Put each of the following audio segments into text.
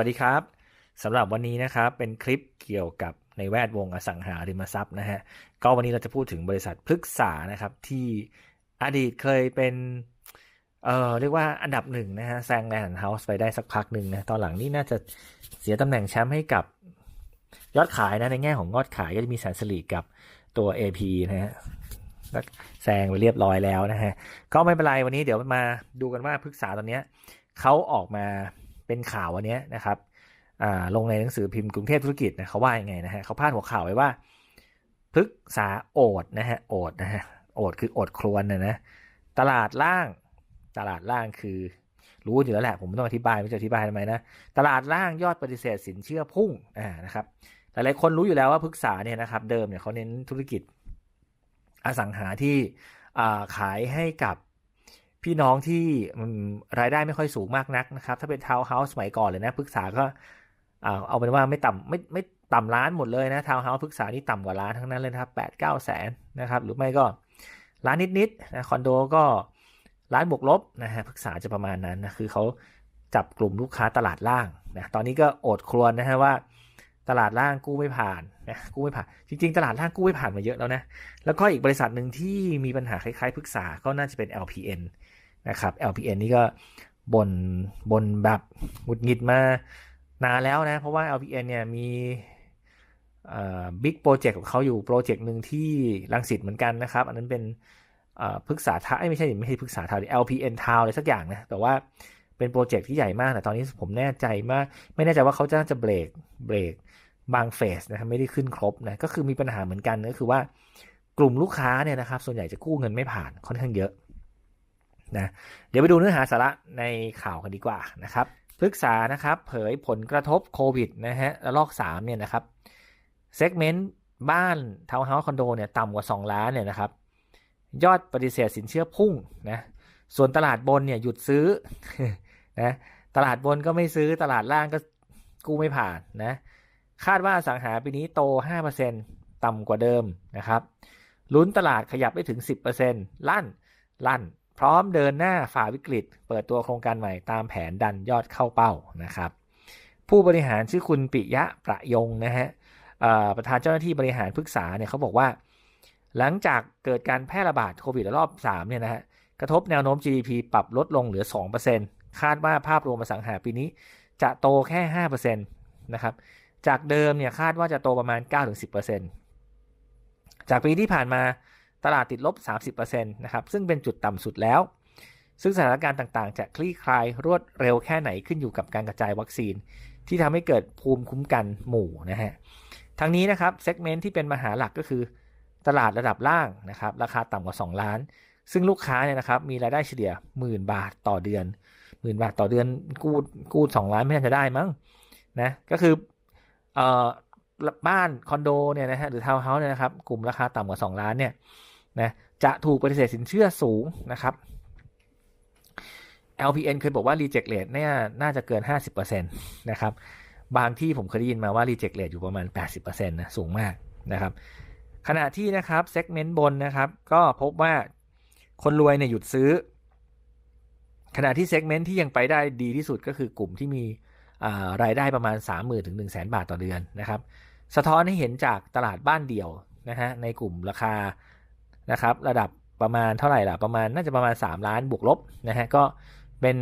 สวัสดีครับสำหรับวันนี้นะครับเป็นคลิปเกี่ยวกับในแวดวงอสังหาริมทรัพย์นะฮะก็วันนี้เราจะพูดถึงบริษัทพฤกษานะครับที่อดีตเคยเป็นเอ่อเรียกว่าอันดับหนึ่งนะฮะแซงแลนด์เฮาส์ไปได้สักพักหนึ่งนะตอนหลังนี่น่าจะเสียตำแหน่งแชมป์ให้กับยอดขายนะในแง่ของยอดขายก็จะมีแสนสลีกับตัว AP นะฮะแซงไปเรียบร้อยแล้วนะฮะก็ไม่เป็นไรวันนี้เดี๋ยวมาดูกันว่าพฤกษาตอนนี้เขาออกมา เป็นข่าววันนี้นะครับลงในหนังสือพิมพ์กรุงเทพธุรกิจนะเขาว่ายังไงนะฮะเขาพาดหัวข่าวไว้ว่าพฤกษาโอดนะฮะโอดนะฮะโอดคืออดครวนนะนะตลาดล่าง ตลาดล่างคือ รู้อยู่แล้วแหละ ผมไม่ต้องอธิบายไม่จะอธิบายทำไมนะตลาดล่างยอดปฏิเสธสินเชื่อพุ่งอ่านะครับหลายๆคนรู้อยู่แล้วว่าพฤกษาเนี่ยนะครับเดิมเนี่ยเขาเน้นธุรกิจอสังหาที่ขายให้กับ พี่น้องที่รายได้ไม่ค่อยสูงมากนักนะครับ ถ้าเป็นทาวน์เฮาส์สมัยก่อนเลยนะพฤกษาก็เอาเป็นว่าไม่ต่ำไม่ไม่ต่ำล้านหมดเลยนะทาวน์เฮาส์พฤกษานี่ต่ำกว่าล้านทั้งนั้นเลยครับแปดเก้าแสนนะครับหรือไม่ก็ล้านนิดๆนะคอนโดก็ล้านบวกลบนะฮะพฤกษาจะประมาณนั้นนะคือเขาจับกลุ่มลูกค้าตลาดล่างนะตอนนี้ก็โอดครวญนะฮะว่า ตลาดล่างกู้ไม่ผ่านนะกู้ไม่ผ่าน จริง ๆ ตลาดล่างกู้ไม่ผ่านมาเยอะแล้วนะ แล้วก็อีกบริษัทหนึ่งที่มีปัญหาคล้ายๆพฤกษาก็น่าจะเป็น LPN นะครับ LPN นี่ก็บนบนแบบหงุดหงิดมานานแล้วนะ เพราะว่า LPN เนี่ยมีบิ๊กโปรเจกต์ของเขาอยู่โปรเจกต์หนึ่งที่ลังสิตเหมือนกันนะครับ อันนั้นเป็นพฤกษาทาไม่ใช่ไม่ใช่พฤกษาทาว LPN ทาวอะไรสักอย่างนะ แต่ว่า เป็นโปรเจกต์ที่ใหญ่มากแต่ตอนนี้ผมแน่ใจมาก ไม่แน่ใจว่าเขาจะจะเบรกเบรกบางเฟสนะครับไม่ได้ขึ้นครบนะก็คือมีปัญหาเหมือนกันก็คือว่ากลุ่มลูกค้าเนี่ยนะครับ ส่วนใหญ่จะกู้เงินไม่ผ่านค่อนข้างเยอะนะเดี๋ยวไปดูเนื้อหาสาระในข่าวกันดีกว่านะครับปรึกษานะครับ เผยผลกระทบโควิดนะฮะระลอก3เนี่ยนะครับเซกเมนต์บ้านทาวน์เฮาส์คอนโดเนี่ยต่ำกว่า 2 ล้านเนี่ยนะครับ ยอดปฏิเสธสินเชื่อพุ่งนะส่วนตลาดบนเนี่ยหยุดซื้อ นะตลาดบนก็ไม่ซื้อตลาดล่างก็กู้ไม่ผ่านนะคาดว่าสังหาปีนี้โต 5%ต่ำกว่าเดิมนะครับลุ้นตลาดขยับได้ถึง 10%ลั่น ลั่น พร้อมเดินหน้าฝ่าวิกฤต เปิดตัวโครงการใหม่ตามแผนดันยอดเข้าเป้านะครับ ผู้บริหารชื่อคุณปิยะประยงนะฮะประธานเจ้าหน้าที่บริหารพึกษาเนี่ยเขาบอกว่า หลังจากเกิดการแพร่ระบาดโควิดรอบ 3 เนี่ยนะฮะกระทบแนวโน้ม GDP ปรับลดลงเหลือ 2% คาดว่าภาพรวมอสังหาปีนี้ จะโตแค่5%นะครับ จากเดิมเนี่ยคาดว่าจะโตประมาณ 9-10%จากปีที่ผ่านมาตลาดติดลบ 30%นะครับ ซึ่งเป็นจุดต่ำสุดแล้ว ซึ่งสถานการณ์ต่างๆ จะคลี่คลายรวดเร็วแค่ไหนขึ้นอยู่กับการกระจายวัคซีน ที่ทำให้เกิดภูมิคุ้มกันหมู่นะฮะ ทั้งนี้นะครับเซกเมนต์ที่เป็นมหาหลักก็คือ ตลาดระดับล่างนะครับ ราคาต่ำกว่า 2 ล้าน ซึ่งลูกค้าเนี่ยนะครับมีรายได้เฉลี่ยหมื่นบาทต่อเดือน หมื่นบาทต่อเดือนกู้กู้สองล้านไม่น่าจะได้มั้งนะก็คือเอ่อบ้านคอนโดเนี่ยนะฮะหรือทาวน์เฮาส์เนี่ยนะครับกลุ่มราคาต่ำกว่า 2 ล้านเนี่ยนะจะถูกปฏิเสธสินเชื่อสูงนะครับ LPN เคยบอกว่า reject rate เนี่ยน่าจะเกิน 50%นะครับบางที่ผมเคยได้ยินมาว่า reject rate อยู่ประมาณ 80%นะสูงมากนะครับขณะที่นะครับ segment บนนะครับ ก็พบว่าคนรวยเนี่ยหยุดซื้อ ขณะที่ segment ที่ยังไปได้ดีที่สุดก็คือกลุ่มที่มีรายได้ประมาณ 30,000ถึง1 0 0 0 0 บาทต่อเดือนนะครับ สะท้อนให้เห็นจากตลาดบ้านเดี่ยวนะฮะในกลุ่มราคานะครับระดับประมาณเท่าไหร่ล่ะประมาณน่าจะประมาณ 3 ล้านบวกลบนะฮะก็เป็น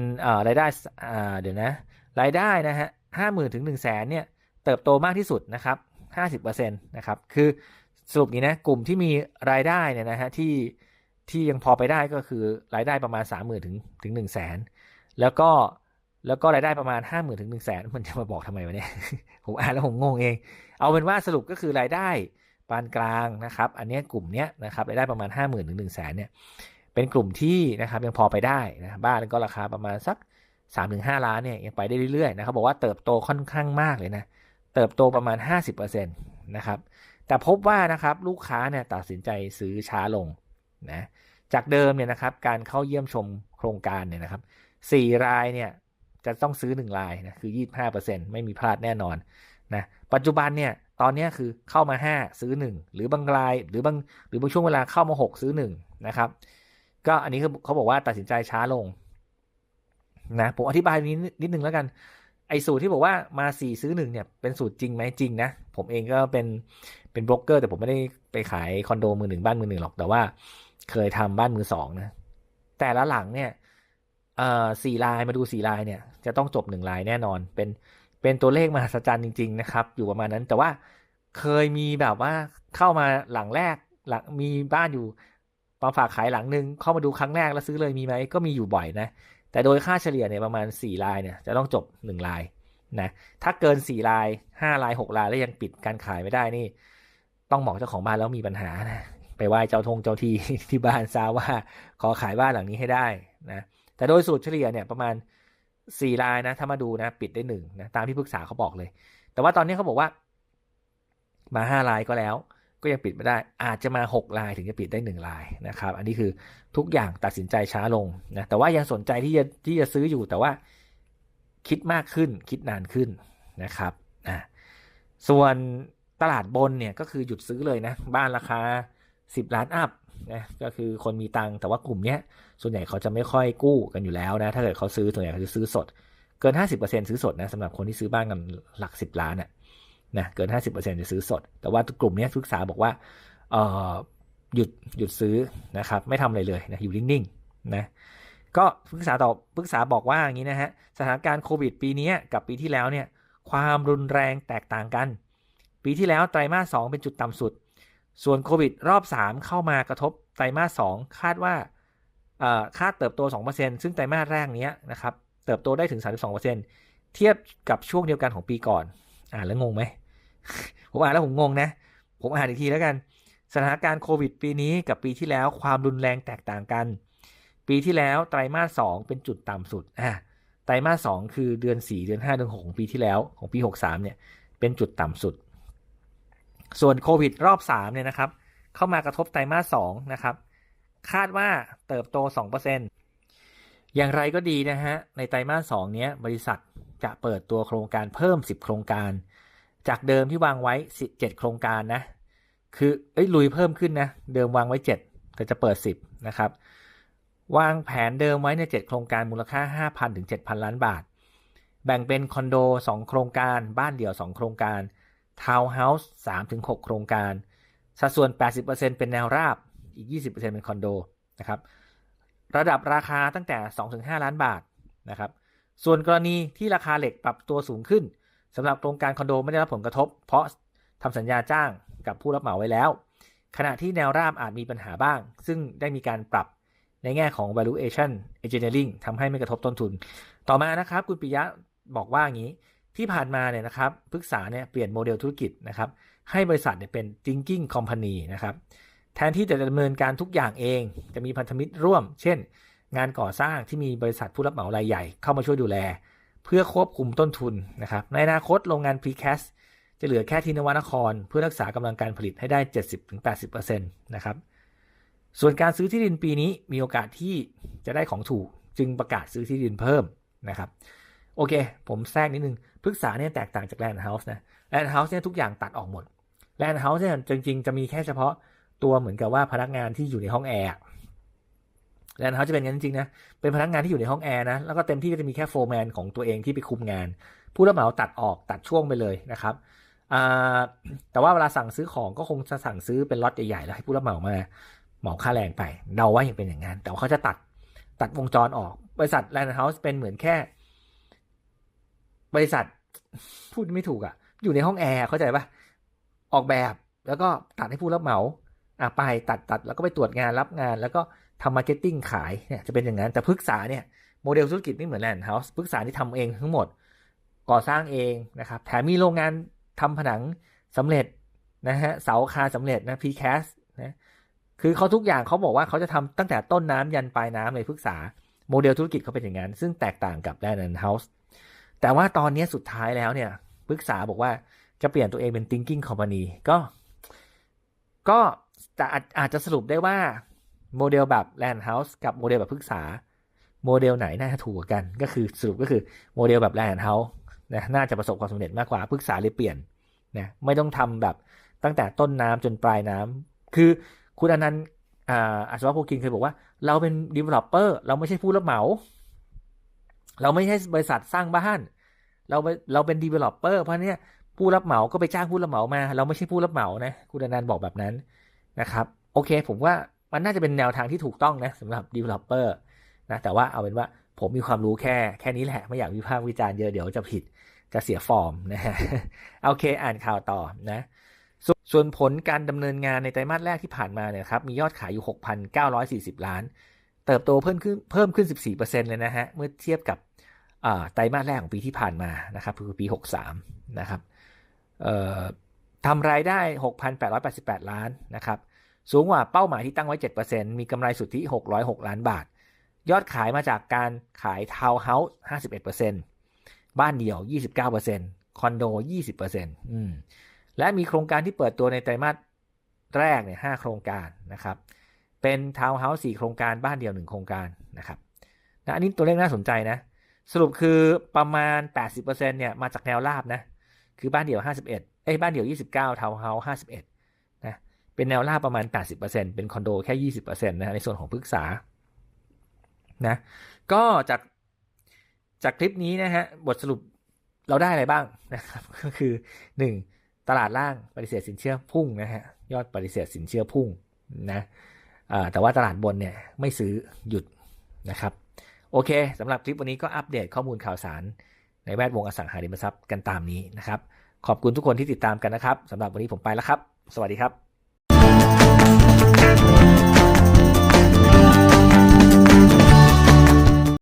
รายได้เดี๋ยวนะรายได้นะฮะห้าหมื่นถึงหนึ่งแสนเนี่ยเติบโตมากที่สุดนะครับห้าสิบเปอร์เซ็นต์นะครับคือสรุปนี้นะกลุ่มที่มีรายได้เนี่ยนะฮะที่ ที่ยังพอไปได้ก็คือรายได้ประมาณสามหมื่นถึงถึงหนึ่งแสนแล้วก็แล้วก็รายได้ประมาณห้าหมื่นถึงหนึ่งแสนมันจะมาบอกทำไมวะเนี่ย ผมอ่านแล้วผมงงเอง เอาเป็นว่าสรุปก็คือรายได้ปานกลางนะครับ อันนี้กลุ่มนี้นะครับรายได้ประมาณ 5 0,000ื่นถึงหนึ่งแสนเนี่ยเป็นกลุ่มที่นะครับยังพอไปได้นะบ้านก็ราคาประมาณสัก 3-5 ล้านเนี่ยยังไปได้เรื่อยๆนะครับบอกว่าเติบโตค่อนข้างมากเลยนะเติบโตประมาณ 50%นะครับแต่พบว่านะครับลูกค้าเนี่ยตัดสินใจซื้อช้าลง นะจากเดิมเนี่ยนะครับการเข้าเยี่ยมชมโครงการเนี่ยนะครับ4รายเนี่ยจะต้องซื้อ1รายนะคือ25%ไม่มีพลาดแน่นอนนะปัจจุบันเนี่ยตอนนี้คือเข้ามา5ซื้อ1หรือบางรายหรือบางหรือบางช่วงเวลาเข้ามา6ซื้อ1นะครับก็อันนี้คือเขาบอกว่าตัดสินใจช้าลงนะผมอธิบายนี้นิดนึงแล้วกันไอ้สูตรที่บอกว่ามาสี่ซื้อหนึ่งเนี่ยเป็นสูตรจริงไหมจริงนะผมเองก็เป็นเป็นบล็อกเกอร์แต่ผมไม่ได้ไปขายคอนโดมือหนึ่งบ้านมือหนึ่งหรอกแต่ว่า เคยทำบ้านมือสองนะ แต่ละหลังเนี่ยสี่ลายมาดูสี่ลายเนี่ย จะต้องจบหนึ่งลายแน่นอน เป็นเป็นตัวเลขมหัศจรรย์จริง ๆ นะครับ อยู่ประมาณนั้นแต่ว่าเคยมีแบบว่าเข้ามาหลังแรกหลังมีบ้านอยู่มาฝากขายหลังหนึ่งเข้ามาดูครั้งแรกแล้วซื้อเลยมีไหมก็มีอยู่บ่อยนะ แต่โดยค่าเฉลี่ยเนี่ยประมาณ 4 ลายเนี่ยจะต้องจบ 1 ลายนะถ้าเกิน 4 ลาย 5 ลาย 6 ลายแล้วยังปิดการขายไม่ได้นี่ ต้องบอกเจ้าของบ้านแล้วมีปัญหานะ ไปไหว้เจ้าทงเจ้าที่ที่บ้านซาว่าขอขายบ้านหลังนี้ให้ได้นะแต่โดยสูตรเฉลี่ยเนี่ยประมาณ4ลายนะถ้ามาดูนะปิดได้หนึ่งนะตามที่ปรึกษาเขาบอกเลย แต่ว่าตอนนี้เขาบอกว่า มา5ลายก็แล้ว ก็ยังปิดไม่ได้ อาจจะมา6ลายถึงจะปิดได้1ลายนะครับ อันนี้คือทุกอย่างตัดสินใจช้าลงนะแต่ว่ายังสนใจที่จะที่จะซื้ออยู่แต่ว่าคิดมากขึ้นคิดนานขึ้นนะครับอ่าส่วนตลาดบนเนี่ยก็คือหยุดซื้อเลยนะ บ้านราคา 10 ล้านอัพนะก็คือคนมีตังค์แต่ว่ากลุ่มเนี้ยส่วนใหญ่เขาจะไม่ค่อยกู้กันอยู่แล้วนะถ้าเกิดเขาซื้อส่วนใหญ่เขาจะซื้อสด เกิน 50%ซื้อสดนะสำหรับคนที่ซื้อบ้านกันหลัก 10 ล้านน่ะนะเกิน 50%จะซื้อสด แต่ว่ากลุ่มนี้ศึกษาบอกว่าเออหยุดหยุดซื้อนะครับไม่ทำอะไรเลยนะอยู่นิ่งๆนะก็ปรึกษาต่อปรึกษาบอกว่าอย่างนี้นะฮะสถานการณ์โควิดปีนี้กับปีที่แล้วเนี่ยความรุนแรงแตกต่างกัน ปีที่แล้วไตรมาส2เป็นจุดต่ำสุด ส่วนโควิดรอบ 3 เข้ามากระทบไตรมาส 2 คาดว่าคาดเติบโต 2%ซึ่งไตรมาสแรกนี้นะครับ เติบโตได้ถึง 32%เทียบกับช่วงเดียวกันของปีก่อน อ่านแล้วงงไหม ผมอ่านแล้วผมงงนะ ผมอ่านอีกทีแล้วกัน สถานการณ์โควิดปีนี้กับปีที่แล้วความรุนแรงแตกต่างกัน ปีที่แล้วไตรมาสสองเป็นจุดต่ำสุด อะไตรมาสสองคือเดือน 4 เดือน 5 เดือน 6 ของปีที่แล้วของปี 63 เนี่ย เป็นจุดต่ำสุด ส่วนโควิดรอบ3เนี่ยนะครับ เข้ามากระทบไตรมาส2นะครับ คาดว่าเติบโต 2%อย่างไรก็ดีนะฮะ ในไตรมาส2เนี้ย บริษัทจะเปิดตัวโครงการเพิ่ม 10 โครงการ จากเดิมที่วางไว้7โครงการนะ คือเอ้ยลุยเพิ่มขึ้นนะ เดิมวางไว้ 7 แต่จะเปิด 10 นะครับ วางแผนเดิมไว้ใน 7 โครงการมูลค่า 5,000ถึง7,000 ล้านบาท แบ่งเป็นคอนโด 2 โครงการ บ้านเดี่ยว 2 โครงการ ทาวน์เฮาส์3ถึง6โครงการ สัดส่วน 80%เป็นแนวราบ อีก 20%เป็นคอนโดนะครับ ระดับราคาตั้งแต่ 2-5 ล้านบาทนะครับ ส่วนกรณีที่ราคาเหล็กปรับตัวสูงขึ้นสำหรับโครงการคอนโดไม่ได้รับผลกระทบ เพราะทำสัญญาจ้างกับผู้รับเหมาไว้แล้ว ขณะที่แนวราบอาจมีปัญหาบ้าง ซึ่งได้มีการปรับในแง่ของ valuation engineering ทำให้ไม่กระทบต้นทุน ต่อมานะครับ คุณปิยะบอกว่าอย่างนี้ ที่ผ่านมาเนี่ยนะครับปรึกษาเนี่ยเปลี่ยนโมเดลธุรกิจนะครับให้บริษัทเนี่ยเป็น thinking company นะครับแทนที่จะดำเนินการทุกอย่างเอง จะมีพันธมิตรร่วม เช่น งานก่อสร้างที่มีบริษัทผู้รับเหมารายใหญ่เข้ามาช่วยดูแล เพื่อควบคุมต้นทุนนะครับในอนาคตโรงงาน precast จะเหลือแค่ที่นวนคร เพื่อรักษากำลังการผลิตให้ได้ 70-80%นะครับส่วนการซื้อที่ดินปีนี้มีโอกาสที่จะได้ของถูกจึงประกาศซื้อที่ดินเพิ่มนะครับ โอเค ผมแทรกนิดนึงพฤกษาเนี่ยแตกต่างจากแลนด์เฮาส์นะแลนด์เฮาส์เนี่ยทุกอย่างตัดออกหมดแลนด์เฮาส์เนี่ยจริง ๆ จะมีแค่เฉพาะตัวเหมือนกับว่าพนักงานที่อยู่ในห้องแอร์แลนด์เฮาส์จะเป็นงั้นจริงๆนะ เป็นพนักงานที่อยู่ในห้องแอร์นะ แล้วก็เต็มที่ก็จะมีแค่โฟร์แมนของตัวเองที่ไปคุมงาน ผู้รับเหมาตัดออกตัดช่วงไปเลยนะครับ แต่ว่าเวลาสั่งซื้อของก็คงจะสั่งซื้อเป็นล็อตใหญ่ๆแล้วให้ผู้รับเหมามาเหมาค่าแรงไป เดาว่ายังเป็นอย่างนั้น แต่ว่าเขาจะตัดตัดวงจรออก บริษัทแลนด์เฮาส์เป็นเหมือนแค่ บริษัทพูดไม่ถูกอะ่ะ อยู่ในห้องแอร์เข้าใจปะออกแบบแล้วก็ตัดให้ผู้รับเหมาอะไปตัดตัดแล้วก็ไปตรวจงานรับงาน แล้วก็ทำมาร์เก็ตติ้งขายเนี่ยจะเป็นอย่างนั้นแต่พฤกษาเนี่ยโมเดลธุรกิจไม่เหมือนแลนด์เฮาส์พฤกษาที่ทำเองทั้งหมดก่อสร้างเองนะครับแถมมีโรงงานทำผนังสำเร็จนะฮะเสาคาสำเร็จนะพีแคสนะคือเขาทุกอย่างเขาบอกว่าเขาจะทำตั้งแต่ต้นน้ำยันปลายน้ำเลยพึกษาโมเดลธุรกิจเขาเป็นอย่างนั้น ซึ่งแตกต่างกับแลนด์เฮาส์ แต่ว่าตอนนี้สุดท้ายแล้วเนี่ยพึกษาบอกว่าจะเปลี่ยนตัวเองเป็น thinking company ก็ ก็จะอาจจะสรุปได้ว่าโมเดลแบบ Land House กับโมเดลแบบพึกษา โมเดลไหนน่าถูกกัน ก็คือสรุปก็คือโมเดลแบบ Land House นะน่าจะประสบความสำเร็จมากกว่าปรึกษาเลยเปลี่ยนนะไม่ต้องทำแบบตั้งแต่ต้นน้ำจนปลายน้ำคือคุณอนันต์อัศวะโพกินเคยบอกว่า เราเป็น developer เราไม่ใช่ผู้รับเหมา เราไม่ใช่บริษัทสร้างบ้าน เราเราเป็น developer เพราะเนี้ยผู้รับเหมาก็ไปจ้างผู้รับเหมามา เราไม่ใช่ผู้รับเหมานะคุณนันบอกแบบนั้นนะครับ โอเค ผมว่ามันน่าจะเป็นแนวทางที่ถูกต้องนะสำหรับ developer นะแต่ว่าเอาเป็นว่าผมมีความรู้แค่แค่นี้แหละ ไม่อยากวิพากษ์วิจารณ์เยอะเดี๋ยวจะผิดจะเสียฟอร์มนะฮะโอเคอ่านข่าวต่อนะสส่วนผลการดำเนินงานในไตรมาสแรกที่ผ่านมาเนี่ยครับมียอดขายอยู่ 6,940 ล้าน เติบโตเพิ่มขึ้นเพิ่มขึ้น 14%เลยนะฮะเมื่อเทียบกับ ไตรมาสแรกของปีที่ผ่านมานะครับคือปี 63 นะครับทำรายได้ 6,888 ล้านนะครับ สูงกว่าเป้าหมายที่ตั้งไว้ 7%มีกำไรสุทธิ 606 ล้านบาท ยอดขายมาจากการขายทาวน์เฮาส์51%บ้านเดี่ยว 29%คอนโด 20%อืมและมีโครงการที่เปิดตัวในไตรมาสแรกเนี่ย5โครงการนะครับ เป็นทาวน์เฮาส์4โครงการบ้านเดี่ยว 1 โครงการนะครับนะอันนี้ตัวเลขน่าสนใจนะ สรุปคือประมาณ 80%เนี่ยมาจากแนวราบนะคือบ้านเดี่ยว 51เอ้ยบ้านเดี่ยว 29ทาวน์เฮาส์51นะเป็นแนวราบประมาณ 80%เป็นคอนโดแค่ 20%นะในส่วนของพฤกษานะก็จากจากคลิปนี้นะฮะบทสรุปเราได้อะไรบ้างนะครับก็คือ 1. ตลาดล่างปฏิเสธสินเชื่อพุ่งนะฮะยอดปฏิเสธสินเชื่อพุ่งนะแต่ว่าตลาดบนเนี่ยไม่ซื้อหยุดนะครับ โอเคสำหรับคลิปวันนี้ก็อัปเดตข้อมูลข่าวสาร ในแวดวงอสังหาริมทรัพย์กันตามนี้นะครับ ขอบคุณทุกคนที่ติดตามกันนะครับสำหรับวันนี้ผมไปแล้วครับ สวัสดีครับ